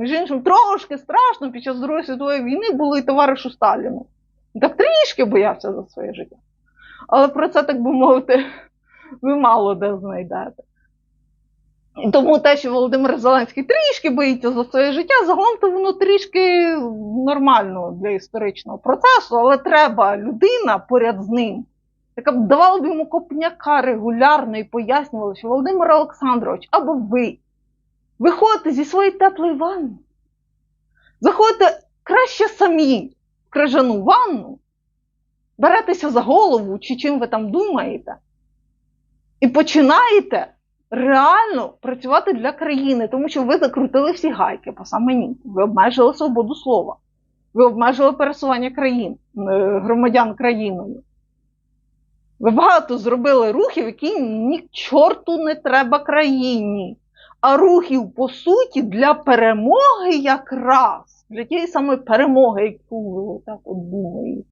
Між іншим, трошки страшно під час Другої світової війни було і товаришу Сталіну. Так трішки боявся за своє життя. Але про це, так би мовити, ви мало де знайдете. Тому те, що Володимир Зеленський трішки боїться за своє життя, загалом то воно трішки нормально для історичного процесу, але треба людина поряд з ним, яка б давала б йому копняка регулярно і пояснювала, що Володимир Олександрович, або ви виходите зі своєї теплої ванни, заходите краще самі в крижану ванну, беретеся за голову, чи чим ви там думаєте, і починаєте реально працювати для країни, тому що ви закрутили всі гайки по саме ні. Ви обмежили свободу слова, ви обмежили пересування країн, е, громадян країною. Ви багато зробили рухів, які ні чорту не треба країні. А рухів, по суті, для перемоги якраз, для тієї самої перемоги, яку ви так от думаєте.